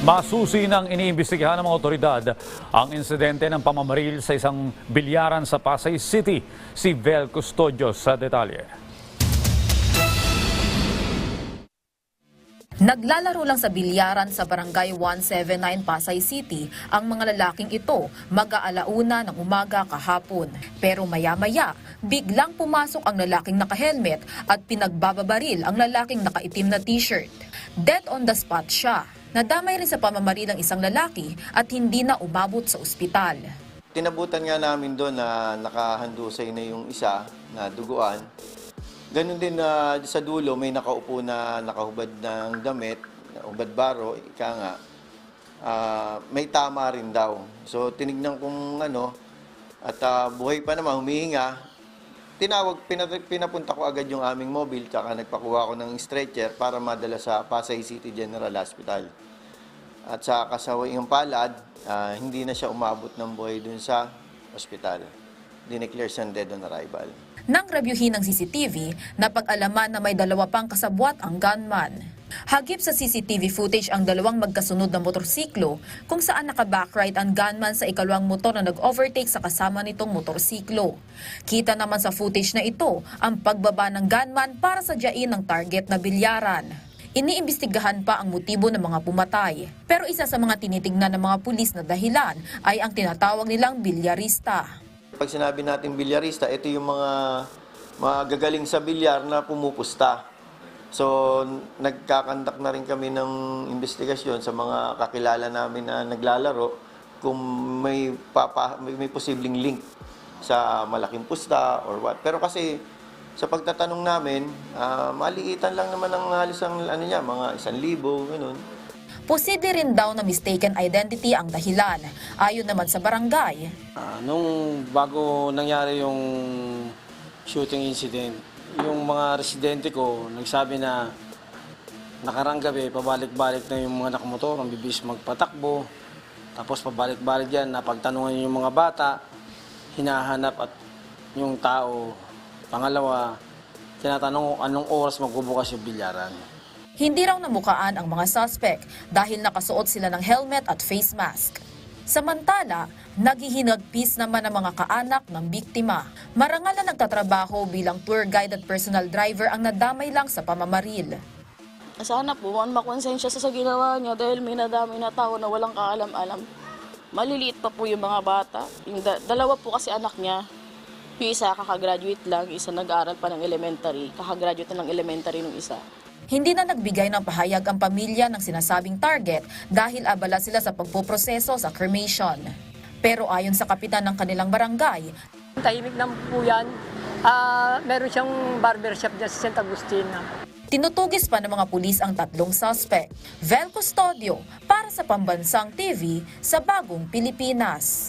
Masusi ng iniimbestigahan ng mga otoridad ang insidente ng pamamaril sa isang bilyaran sa Pasay City. Si Vel Custodios sa detalye. Naglalaro lang sa bilyaran sa barangay 179 Pasay City ang mga lalaking ito mag-aalauna ng umaga kahapon. Pero maya-maya, biglang pumasok ang lalaking naka-helmet at pinagbababaril ang lalaking nakaitim na t-shirt. Dead on the spot siya. Nadamay rin sa pamamaril ang isang lalaki at hindi na umabot sa ospital. Tinabutan nga namin doon na nakahandusay na yung isa na duguan. Ganun din na sa dulo may nakaupo na nakahubad ng damit, hubad baro, ika nga. ah, may tama rin daw. So tinignan kong ano, at ah, buhay pa naman, humihinga. Tinawag, pinapunta ko agad yung aming mobile, tsaka nagpakuha ko ng stretcher para madala sa Pasay City General Hospital. At sa kasawayang palad, ah, hindi na siya umabot ng buhay dun sa ospital. Dineclare siyang dead on arrival. Nang reviewin ng CCTV, napag-alaman na may dalawa pang kasabwat ang gunman. Hagip sa CCTV footage ang dalawang magkasunod na motorsiklo kung saan naka-backride ang gunman sa ikalawang motor na nag-overtake sa kasama nitong motorsiklo. Kita naman sa footage na ito ang pagbaba ng gunman para sadyain ng target na bilyaran. Iniimbestigahan pa ang motibo ng mga pumatay. Pero isa sa mga tinitignan ng mga pulis na dahilan ay ang tinatawag nilang bilyarista. Pag sinabi natin bilyarista, ito yung mga magagaling sa bilyar na pumupusta. So, nagkakandak na rin kami ng investigasyon sa mga kakilala namin na naglalaro kung may, papa, may, may posibleng link sa malaking pusta or what. Pero kasi sa pagtatanong namin, ah, maliitan lang naman ang halos ang ano niya, mga isang libo, ganun. Posible rin daw na mistaken identity ang dahilan. Ayon naman sa barangay, Ah, nung bago nangyari yung shooting incident, yung mga residente ko nagsabi na nakarang gabi, pabalik-balik na yung mga nakamotor, ang bibis magpatakbo. Tapos pabalik-balik yan, napagtanungan yung mga bata, hinahanap at yung tao. Pangalawa, tinatanong kung anong oras magbubukas yung bilyaran. hindi raw namukaan ang mga suspect dahil nakasuot sila ng helmet at face mask. Samantala, naghihinagpis naman ang mga kaanak ng biktima. Marangal na nagtatrabaho bilang tour guide at personal driver ang nadamay lang sa pamamaril. Sana po, makonsensya sa sa ginawa niya dahil may nadami na tao na walang kaalam-alam. Maliliit pa po yung mga bata. Yung da- dalawa po kasi anak niya. Yung isa kakagraduate lang, isa nag-aaral pa ng elementary. Kakagraduate ng elementary nung isa. Hindi na nagbigay ng pahayag ang pamilya ng sinasabing target dahil abala sila sa pagpoproseso sa cremation. Pero ayon sa kapitan ng kanilang barangay, Tahimik lang po yan. Ah, meron siyang barbershop dyan sa St. Agustina. tinutugis pa ng mga pulis ang tatlong suspect. Vel Custodio para sa Pambansang TV sa Bagong Pilipinas.